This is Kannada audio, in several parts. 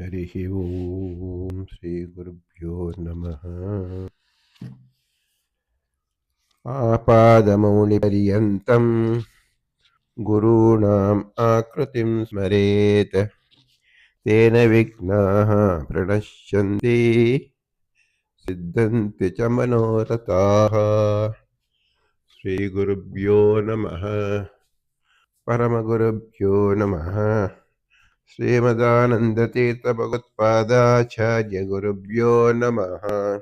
हरिः ॐ श्रीगुरुभ्यो नमः। आपादमौलिपर्यन्तं गुरूणाम् आकृतिं स्मरेत्। तेन विघ्नाः प्रणश्यन्ति, सिद्धन्ति च मनोरथाः। श्रीगुरुभ्यो नमः। परमगुरुभ्यो नमः। श्रीमदानन्दतीर्थभगवत्पादाचार्यगुरुभ्यो नमः।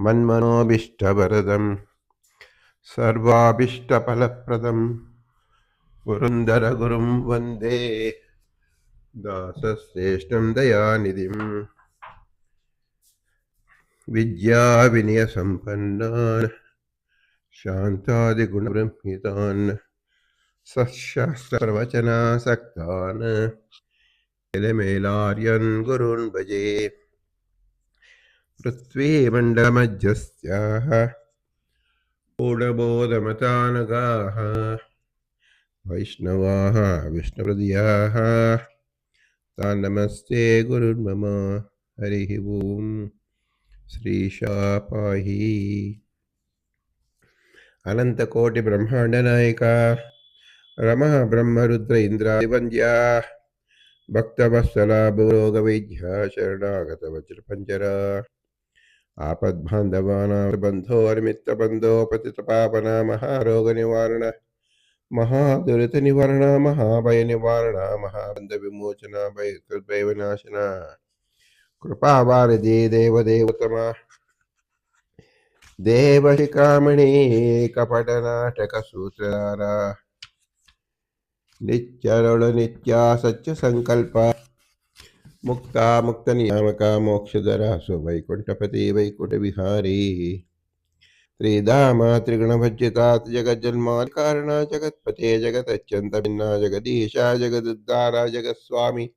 मन्मनोभीष्टवरदं सर्वाभीष्टफलप्रदं पुरन्दरगुरुं वन्दे दासश्रेष्ठं दयानिधिम्। विद्याविनयसम्पन्नान् शान्तादिगुणबृंहितान् सशास्त्रप्रवचनासक्तान् मेलार्यन् गुरून् भजे। पृथ्वीमण्डलमध्यस्याः पूर्णबोधमतानगाः। वैष्णवाः विष्णुहृदयाः तान् नमस्ते गुरुर्मम हरिः ॐ श्रीशापाहि। अनन्तकोटिब्रह्माण्डनायक रमः ब्रह्मरुद्र इन्द्रादिवन्द्या। भक्तवत्सला भूरोगवैद्या शरणागतवज्रपञ्जर। आपद्बान्धवानाबन्धो अर्मित्तबन्धो पतितपापना महारोगनिवारण महादुरितनिवारण महाभयनिवारण महाबन्धविमोचन भयविनाशन कृपावारदे देवदेवतमा देवशिखामणि कपटनाटकसूत्रधारा निचरण नित्या सच्च संकल्प मुक्ता मुक्त नियामका मोक्षधरा सुवैकुंठपति वैकुंठ विहारी त्रिधामा त्रिगुणभज्यता जगज्जन्मा जगत्पते जगतच्यंत भिन्ना, जगदीशा, जगदुद्धारा जगत्स्वामी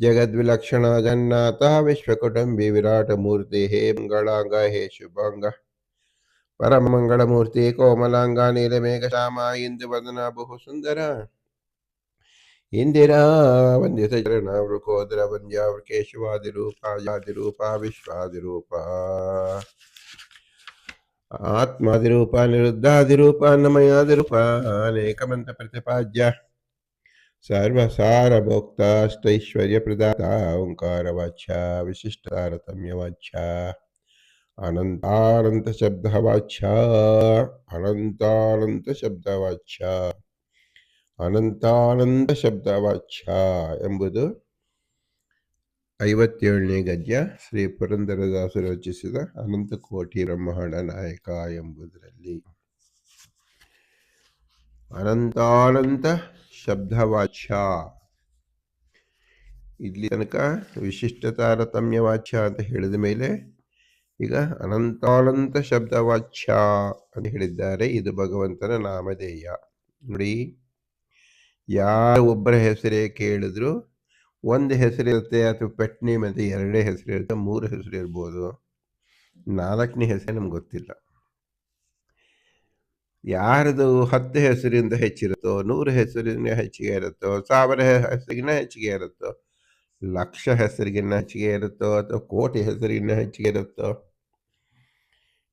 जगद्विलक्षणा, जन्नाता, विश्वकुटुम्बी, विराटमूर्ते, हे मंगलांग, हे शुभाङ्ग परमङ्गलमूर्ते कोमलाङ्ग नीलमेघश्यामा इन्दुवदना बहु सुन्दरा ఇందిరావందితరణవృకోద్రవంద్యావృకేశవాదిరూపాయాదిరూప విశ్వాదిరూప ఆత్మాదిరూప నిరుద్ధాదిరూప నమయాదిరూప అనేకమంత ప్రతిపాద్య సర్వసారభోక్త అష్టైశ్వర్య ప్రదాత తారతమ్య విశిష్టారతమ్యవాచ్య అనంతానంత శబ్ద శబ్దవాచ్య అనంతానంత శబ్ద శబ్దవాచ్య ಅನೇಕಮಂತ ಶಬ್ದವಾಚ್ಯ ಎಂಬುದು ಐವತ್ತೇಳನೇ ಗದ್ಯ. ಶ್ರೀ ಪುರಂದರದಾಸರು ರಚಿಸಿದ ಅನಂತಕೋಟಿ ಬ್ರಹ್ಮಾಂಡ ನಾಯಕ ಎಂಬುದರಲ್ಲಿ. ಅನಂತಾನಂತ ಶಬ್ದವಾಚ್ಯ ಇಲ್ಲಿ ತನಕ ವಿಶಿಷ್ಟ ತಾರತಮ್ಯ ವಾಚ್ಯ ಅಂತ ಹೇಳಿದ ಮೇಲೆ ಈಗ ಅನಂತಾನಂತ ಶಬ್ದವಾಚ್ಯ ಅಂತ ಹೇಳಿದ್ದಾರೆ. ಇದು ಭಗವಂತನ ನಾಮಧೇಯ. ನೋಡಿ. ಯಾರ ಒಬ್ಬರ ಹೆಸರೇ ಕೇಳಿದ್ರು ಒಂದು ಹೆಸರಿರುತ್ತೆ ಅಥವಾ ಪೆಟ್ ನೇಮ್ ಅಂತ ಎರಡೇ ಹೆಸರಿರುತ್ತೆ ಮೂರು ಹೆಸರು ಇರ್ಬೋದು. ನಾಲ್ಕನೇ ಹೆಸರು ನಮ್ಗೆ ಗೊತ್ತಿಲ್ಲ. ಯಾರದು ಹತ್ತು ಹೆಸರಿಂದ ಹೆಚ್ಚಿರುತ್ತೋ, ನೂರು ಹೆಸರಿಂದ ಹೆಚ್ಚಿಗೆ ಇರುತ್ತೋ, ಸಾವಿರ ಹೆಸರಿಗಿನ್ನ ಹೆಚ್ಚಿಗೆ ಇರುತ್ತೋ, ಲಕ್ಷ ಹೆಸರಿಗಿನ್ನ ಹೆಚ್ಚಿಗೆ ಇರುತ್ತೋ, ಅಥವಾ ಕೋಟಿ ಹೆಸರಿಗಿನ್ನ ಹೆಚ್ಚಿಗೆ ಇರುತ್ತೋ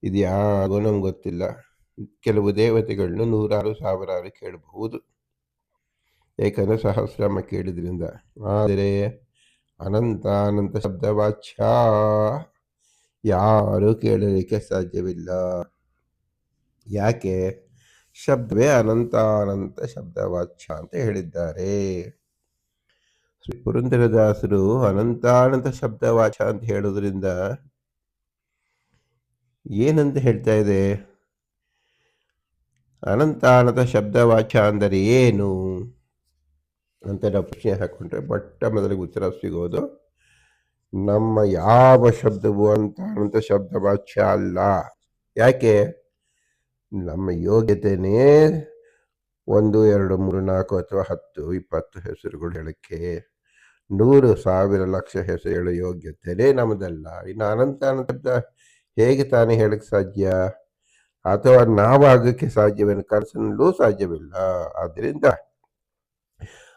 ಇದು ಯಾರಿಗೂ ನಮ್ಗೆ ಗೊತ್ತಿಲ್ಲ. ಕೆಲವು ದೇವತೆಗಳನ್ನ ನೂರಾರು, ಸಾವಿರಾರು ಕೇಳಬಹುದು. ಏಕೆಂದರೆ ಸಹಸ್ರಮ ಕೇಳಿದ್ರಿಂದ, ಆದರೆ ಅನಂತ ಅನಂತ ಶಬ್ದವಾಚ್ಯ ಯಾರು ಕೇಳಲಿಕ್ಕೆ ಸಾಧ್ಯವಿಲ್ಲ. ಯಾಕೆ? ಶಬ್ದವೇ ಅನಂತ ಅನಂತ ಶಬ್ದವಾಚ್ಯ ಅಂತ ಹೇಳಿದ್ದಾರೆ. ಶ್ರೀ ಪುರಂದರದಾಸರು ಅನಂತಾನಂತ ಶಬ್ದವಾಚ್ಯ ಅಂತ ಹೇಳೋದ್ರಿಂದ ಏನಂತ ಹೇಳ್ತಾ ಇದೆ? ಅನಂತಾನಂತ ಶಬ್ದವಾಚ್ಯ ಅಂದರೆ ಏನು? ಅಂತ ನಾವು ಪ್ರಶ್ನೆ ಹಾಕೊಂಡ್ರೆ ಬಟ್ಟ ಮೊದಲಿಗೆ ಉತ್ತರ ಸಿಗೋದು, ನಮ್ಮ ಯಾವ ಶಬ್ದವು ಅಂತ ಅನಂತ ಭಾಷ್ಯ ಅಲ್ಲ. ಯಾಕೆ? ನಮ್ಮ ಯೋಗ್ಯತೆಯೇ ಒಂದು, ಎರಡು, ಮೂರು, ನಾಲ್ಕು ಅಥವಾ ಹತ್ತು, ಇಪ್ಪತ್ತು ಹೆಸರುಗಳು ಹೇಳಕ್ಕೆ, ನೂರು ಸಾವಿರ ಲಕ್ಷ ಹೆಸರು ಹೇಳೋ ಯೋಗ್ಯತೆಯೇ ನಮ್ಮದಲ್ಲ. ಇನ್ನು ಅನಂತ ಅನಂತ ಹೇಗೆ ತಾನೇ ಹೇಳಕ್ಕೆ ಸಾಧ್ಯ? ಅಥವಾ ನಾವಾಗಕ್ಕೆ ಸಾಧ್ಯವೇನು? ಕನಸಿನಲ್ಲೂ ಸಾಧ್ಯವಿಲ್ಲ. ಆದ್ದರಿಂದ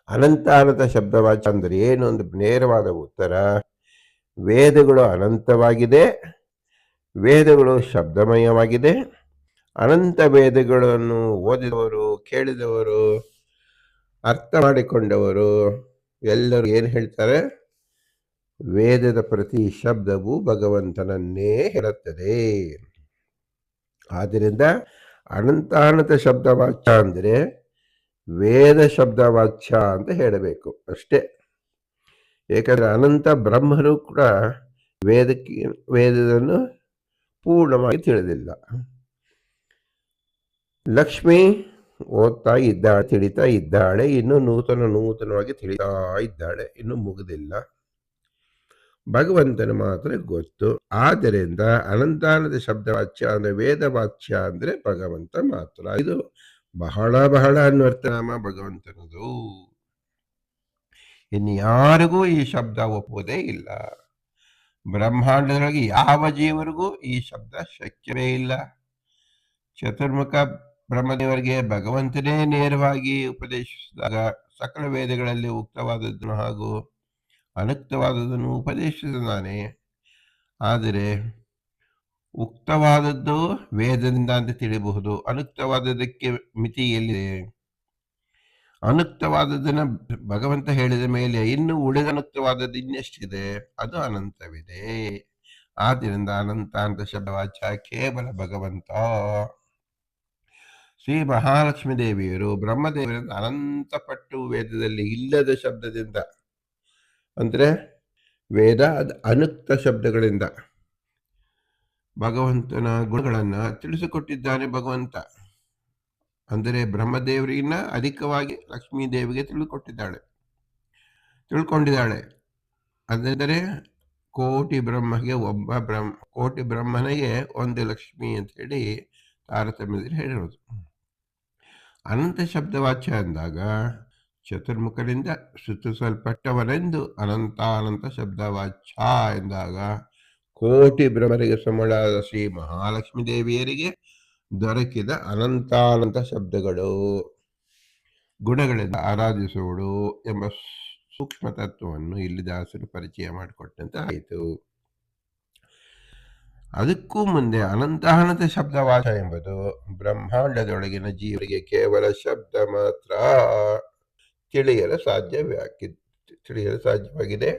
ಅನಂತ ಶಬ್ದವಾಚ ಅಂದರೆ ಏನು ಒಂದು ನೇರವಾದ ಉತ್ತರ, ವೇದಗಳು ಅನಂತವಾಗಿದೆ, ವೇದಗಳು ಶಬ್ದಮಯವಾಗಿದೆ. ಅನಂತ ವೇದಗಳನ್ನು ಓದಿದವರು, ಕೇಳಿದವರು, ಅರ್ಥ ಮಾಡಿಕೊಂಡವರು ಎಲ್ಲರೂ ಏನು ಹೇಳ್ತಾರೆ? ವೇದದ ಪ್ರತಿ ಶಬ್ದವು ಭಗವಂತನನ್ನೇ ಹೇಳುತ್ತದೆ. ಆದ್ದರಿಂದ ಅನಂತಾನಂತ ಶಬ್ದವಾಚ್ಯ ಅಂದರೆ ವೇದ ಶಬ್ದ ವಾಚ್ಯ ಅಂತ ಹೇಳಬೇಕು ಅಷ್ಟೇ. ಏಕೆಂದರೆ ಅನಂತ ಬ್ರಹ್ಮರು ಕೂಡ ವೇದಕ್ಕೆ ವೇದವನ್ನು ಪೂರ್ಣವಾಗಿ ತಿಳಿದಿಲ್ಲ. ಲಕ್ಷ್ಮಿ ಓದ್ತಾ ಇದ್ದಾಳೆ ತಿಳಿತಾ ಇದ್ದಾಳೆ, ಇನ್ನು ನೂತನ, ನೂತನವಾಗಿ ತಿಳಿತಾ ಇದ್ದಾಳೆ, ಇನ್ನು ಮುಗಿದಿಲ್ಲ. ಭಗವಂತನ ಮಾತ್ರ ಗೊತ್ತು. ಆದ್ದರಿಂದ ಅನಂತಾನದ ಶಬ್ದ ವಾಚ್ಯ ಅಂದ್ರೆ ವೇದ ವಾಚ್ಯ ಅಂದ್ರೆ ಭಗವಂತ ಮಾತ್ರ. ಇದು ಬಹಳ ಬಹಳ ಅನ್ವರ್ಥನಾಮ ಭಗವಂತನದು. ಇನ್ನು ಯಾರಿಗೂ ಈ ಶಬ್ದ ಒಪ್ಪುವುದೇ ಇಲ್ಲ. ಬ್ರಹ್ಮಾಂಡದೊಳಗೆ ಯಾವ ಜೀವರಿಗೂ ಈ ಶಬ್ದ ಶಕ್ಯವೇ ಇಲ್ಲ. ಚತುರ್ಮುಖ ಬ್ರಹ್ಮದೇವರಿಗೆ ಭಗವಂತನೇ ನೇರವಾಗಿ ಉಪದೇಶಿಸಿದಾಗ ಸಕಲ ವೇದಗಳಲ್ಲಿ ಉಕ್ತವಾದದ್ದನ್ನು ಹಾಗೂ ಅನುಕ್ತವಾದದನ್ನು ಉಪದೇಶಿಸಿದಾನೆ ಆದರೆ ಉಕ್ತವಾದದ್ದು ವೇದದಿಂದ ಅಂತ ತಿಳಿಯಬಹುದು. ಅನುಕ್ತವಾದದಕ್ಕೆ ಮಿತಿ ಎಲ್ಲಿದೆ? ಅನುಕ್ತವಾದದನ್ನ ಭಗವಂತ ಹೇಳಿದ ಮೇಲೆ ಇನ್ನು ಉಳಿದ ಅನುಕ್ತವಾದದ್ದು ಇನ್ನೆಷ್ಟಿದೆ? ಅದು ಅನಂತವಿದೆ. ಆದ್ದರಿಂದ ಅನಂತ ಅಂತ ಶಬ್ದವಾಚ ಕೇವಲ ಭಗವಂತ. ಶ್ರೀ ಮಹಾಲಕ್ಷ್ಮೀ ದೇವಿಯರು ಬ್ರಹ್ಮದೇವರಿಂದ ಅನಂತ ಪಟ್ಟು ವೇದದಲ್ಲಿ ಇಲ್ಲದ ಶಬ್ದದಿಂದ, ಅಂದರೆ ವೇದ ಅದು ಅನುಕ್ತ ಶಬ್ದಗಳಿಂದ ಭಗವಂತನ ಗುಣಗಳನ್ನು ತಿಳಿಸಿಕೊಟ್ಟಿದ್ದಾನೆ ಭಗವಂತ. ಅಂದರೆ ಬ್ರಹ್ಮದೇವರಿಗಿನ್ನ ಅಧಿಕವಾಗಿ ಲಕ್ಷ್ಮೀ ದೇವಿಗೆ ತಿಳಿದುಕೊಟ್ಟಿದ್ದಾಳೆ. ತಿಳ್ಕೊಂಡಿದ್ದಾಳೆ ಅದೆಂದರೆ ಕೋಟಿ ಬ್ರಹ್ಮಗೆ ಒಬ್ಬ ಬ್ರಹ್ಮ, ಕೋಟಿ ಬ್ರಹ್ಮನಿಗೆ ಒಂದು ಲಕ್ಷ್ಮಿ ಅಂತ ಹೇಳಿ ತಾರತಮ್ಯದಲ್ಲಿ ಹೇಳಿರೋದು. ಅನಂತ ಶಬ್ದವಾಚ್ಯ ಅಂದಾಗ ಚತುರ್ಮುಖರಿಂದ ಸುತ್ತಿಸಲ್ಪಟ್ಟವನೆಂದು ಅನಂತ ಅನಂತ ಶಬ್ದವಾಚ್ಯ ಎಂದಾಗ ಕೋಟಿ ಭ್ರಮರಿಗೆ ಸಮಳಾದ ಶ್ರೀ ಮಹಾಲಕ್ಷ್ಮೀ ದೇವಿಯರಿಗೆ ದೊರಕಿದ ಅನಂತಾನಂತ ಶಬ್ದಗಳು. ಗುಣಗಳಿಂದ ಆರಾಧಿಸುವಳು ಎಂಬ ಸೂಕ್ಷ್ಮ ತತ್ವವನ್ನು ಇಲ್ಲಿ ದಾಸರು ಪರಿಚಯ ಮಾಡಿಕೊಟ್ಟಂತೆ ಆಯಿತು. ಅದಕ್ಕೂ ಮುಂದೆ ಅನಂತಾನಂತ ಶಬ್ದವಾಚ ಎಂಬುದು ಬ್ರಹ್ಮಾಂಡದೊಳಗಿನ ಜೀವರಿಗೆ ಕೇವಲ ಶಬ್ದ ಮಾತ್ರ. ತಿಳಿಯಲು ಸಾಧ್ಯವೇ ತಿಳಿಯಲು ಸಾಧ್ಯವಾಗಿದೆ.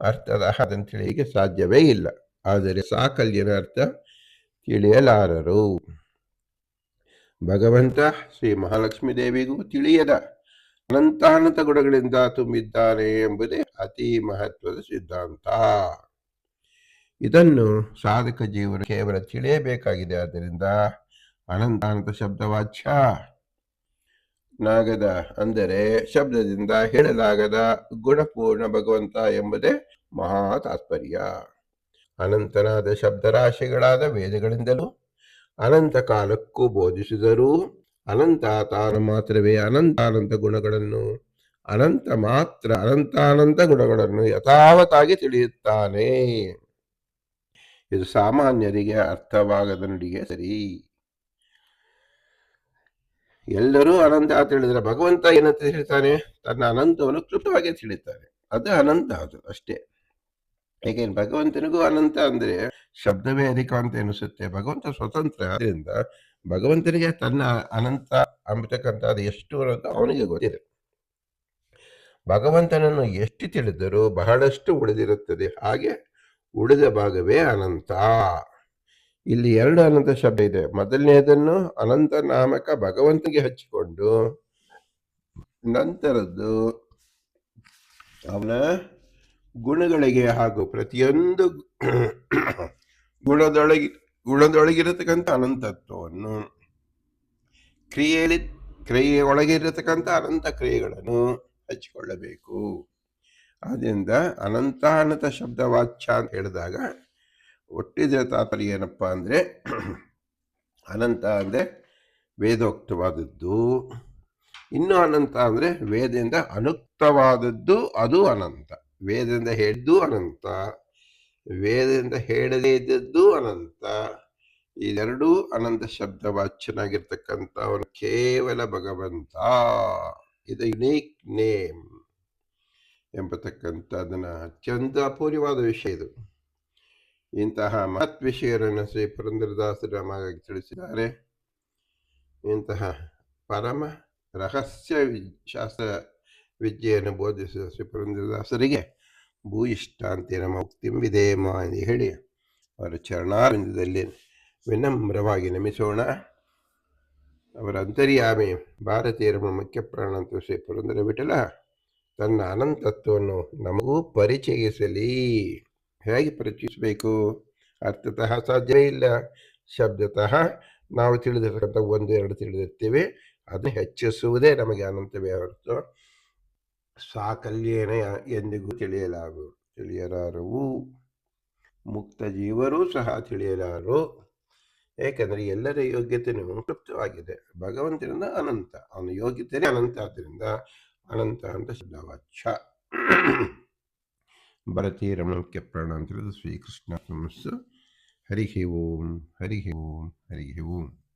ಅರ್ಥದ ಅದನ್ನು ತಿಳಿಯಲಿಕ್ಕೆ ಸಾಧ್ಯವೇ ಇಲ್ಲ. ಆದರೆ ಸಾಕಲ್ಯನ ಅರ್ಥ ತಿಳಿಯಲಾರರು. ಭಗವಂತ ಶ್ರೀ ಮಹಾಲಕ್ಷ್ಮೀ ದೇವಿಗೂ ತಿಳಿಯದ ಅನಂತಾನಂತ ಗುಣಗಳಿಂದ ತುಂಬಿದ್ದಾನೆ ಎಂಬುದೇ ಅತಿ ಮಹತ್ವದ ಸಿದ್ಧಾಂತ. ಇದನ್ನು ಸಾಧಕ ಜೀವನ ಕೇವಲ ತಿಳಿಯಬೇಕಾಗಿದೆ. ಆದ್ದರಿಂದ ಅನಂತಾನಂತ ಶಬ್ದವಾಚ್ಯ. ನಾಗದ ಅಂದರೆ ಶಬ್ದದಿಂದ ಹೇಳಲಾಗದ ಗುಣಪೂರ್ಣ ಭಗವಂತ ಎಂಬುದೇ ಮಹಾ ತಾತ್ಪರ್ಯ. ಅನಂತನಾದ ಶಬ್ದರಾಶಿಗಳಾದ ವೇದಗಳಿಂದಲೂ ಅನಂತ ಕಾಲಕ್ಕೂ ಬೋಧಿಸಿದರೂ ಅನಂತ ತಾನು ಮಾತ್ರವೇ ಅನಂತ ಗುಣಗಳನ್ನು, ಅನಂತ ಮಾತ್ರ ಅನಂತಾನಂತ ಗುಣಗಳನ್ನು ಯಥಾವತ್ತಾಗಿ ತಿಳಿಯುತ್ತಾನೆ. ಇದು ಸಾಮಾನ್ಯರಿಗೆ ಅರ್ಥವಾಗದ ನುಡಿಗೆ ಸರಿ. ಎಲ್ಲರೂ ಅನಂತ ಅಂತ ಹೇಳಿದ್ರೆ ಭಗವಂತ ಏನಂತ ಹೇಳ್ತಾನೆ ತನ್ನ ಅನಂತವನ್ನು ಕ್ಲುಪ್ತವಾಗಿ ತಿಳಿತಾನೆ. ಅದು ಅನಂತ ಅದು ಅಷ್ಟೇ. ಏಕೆಂದ್ರೆ ಭಗವಂತನಿಗೂ ಅನಂತ ಅಂದ್ರೆ ಶಬ್ದವೇ ಅಧಿಕ ಅಂತ ಎನಿಸುತ್ತೆ ಭಗವಂತ ಸ್ವತಂತ್ರ ಅದರಿಂದ ಭಗವಂತನಿಗೆ ತನ್ನ ಅನಂತ ಅಂಬತಕ್ಕಂಥದ್ದು ಎಷ್ಟು ಅಂತ ಅವನಿಗೆ ಗೊತ್ತಿದೆ. ಭಗವಂತನನ್ನು ಎಷ್ಟು ತಿಳಿದರೂ ಬಹಳಷ್ಟು ಉಳಿದಿರುತ್ತದೆ. ಹಾಗೆ ಉಳಿದ ಭಾಗವೇ ಅನಂತ. ಇಲ್ಲಿ ಎರಡು ಅನಂತ ಶಬ್ದ ಇದೆ. ಮೊದಲನೇದನ್ನು ಅನಂತ ನಾಮಕ ಭಗವಂತನಿಗೆ ಹಚ್ಚಿಕೊಂಡು ನಂತರದ್ದು ಅವನ ಗುಣಗಳಿಗೆ ಹಾಗೂ ಪ್ರತಿಯೊಂದು ಗುಣದೊಳಗಿ, ಗುಣದೊಳಗಿರತಕ್ಕಂಥ ಅನಂತತ್ವವನ್ನು ಕ್ರಿಯೆಯಲ್ಲಿ ಕ್ರಿಯೆ ಒಳಗಿರತಕ್ಕಂಥ ಅನಂತ ಕ್ರಿಯೆಗಳನ್ನು ಹಚ್ಚಿಕೊಳ್ಳಬೇಕು. ಆದ್ದರಿಂದ ಅನಂತ ಅನಂತ ಶಬ್ದವಾಚ್ಯ ಅಂತ ಹೇಳಿದಾಗ ಒಟ್ಟಿದ್ರೆ ತಾತ್ಪರ್ಯ ಏನಪ್ಪ ಅಂದರೆ ಅನಂತ ಅಂದರೆ ವೇದೋಕ್ತವಾದದ್ದು. ಇನ್ನು ಅನಂತ ಅಂದರೆ ವೇದದಿಂದ ಅನುಕ್ತವಾದದ್ದು ಅದು ಅನಂತ. ವೇದದಿಂದ ಹೇಳಿದ್ದು ಅನಂತ, ವೇದದಿಂದ ಹೇಳದೇ ಇದ್ದದ್ದು ಅನಂತ. ಇದೆರಡೂ ಅನಂತ ಶಬ್ದ ವಾಚ್ಯನಾಗಿರ್ತಕ್ಕಂಥವನು ಕೇವಲ ಭಗವಂತ. ಇದು ಯುನೀಕ್ ನೇಮ್ ಎಂಬತಕ್ಕಂಥ ಅದನ್ನು ಅತ್ಯಂತ ಅಪೂರ್ಯವಾದ ವಿಷಯ ಇದು. ಇಂತಹ ಮಹತ್ ವಿಷಯರನ್ನು ಶ್ರೀ ಪುರಂದ್ರದಾಸ ನಮಗಾಗಿ ತಿಳಿಸಿದ್ದಾರೆ. ಇಂತಹ ಪರಮ ರಹಸ್ಯ ಶಾಸ್ತ್ರ ವಿದ್ಯೆಯನ್ನು ಬೋಧಿಸಿದ ಶ್ರೀ ಪುರಂದರದಾಸರಿಗೆ ನಮ್ಮ ಮುಕ್ತಿಂ ವಿಧೇಮ ಎಂದು ಹೇಳಿ ಅವರ ಚರಣಾರಂಜದಲ್ಲಿ ವಿನಮ್ರವಾಗಿ ನಮಿಸೋಣ. ಅವರ ಅಂತರ್ಯಾಮಿ ಭಾರತೀಯರ ಮುಖ್ಯ ಪ್ರಾಣ ಅಂತ ಶ್ರೀ ಪುರಂದರ ವಿಠಲ, ತನ್ನ ಅನಂತತ್ವವನ್ನು ನಮಗೂ ಪರಿಚಯಿಸಲಿ. ಹೇಗೆ ಪರಿಚಯಿಸಬೇಕು? ಅರ್ಥತಃ ಸಾಧ್ಯವೇ ಇಲ್ಲ. ಶಬ್ದತಃ ನಾವು ತಿಳಿದಿರ್ತಕ್ಕಂಥ ಒಂದು, ಎರಡು ತಿಳಿದಿರ್ತೀವಿ. ಅದನ್ನು ಹೆಚ್ಚಿಸುವುದೇ ನಮಗೆ ಅನಂತವೇ ಹೊರತು ಸಾಕಲ್ಯೇನ ಎಂದಿಗೂ ತಿಳಿಯಲಾಗು ತಿಳಿಯಲಾರವು ಮುಕ್ತ ಜೀವರೂ ಸಹ ತಿಳಿಯಲಾರು. ಏಕೆಂದರೆ ಎಲ್ಲರ ಯೋಗ್ಯತೆಯೂ ತೃಪ್ತವಾಗಿದೆ ಭಗವಂತನಿಂದ ಅನಂತ. ಅವನ ಯೋಗ್ಯತೆಯೇ ಅನಂತ. ಆದ್ದರಿಂದ ಅನಂತ ಅಂತ ಶಬ್ದವಾಚ್ಯ. ಭರತೀ ಮುಖ್ಯ ಪ್ರಾಣ ಅಂತ ಶ್ರೀಕೃಷ್ಣ ನಮಸ್ಸು. ಓಂ. ಹರಿಹಿ ಓಂ. ಹರಿಹಿ ಓಂ.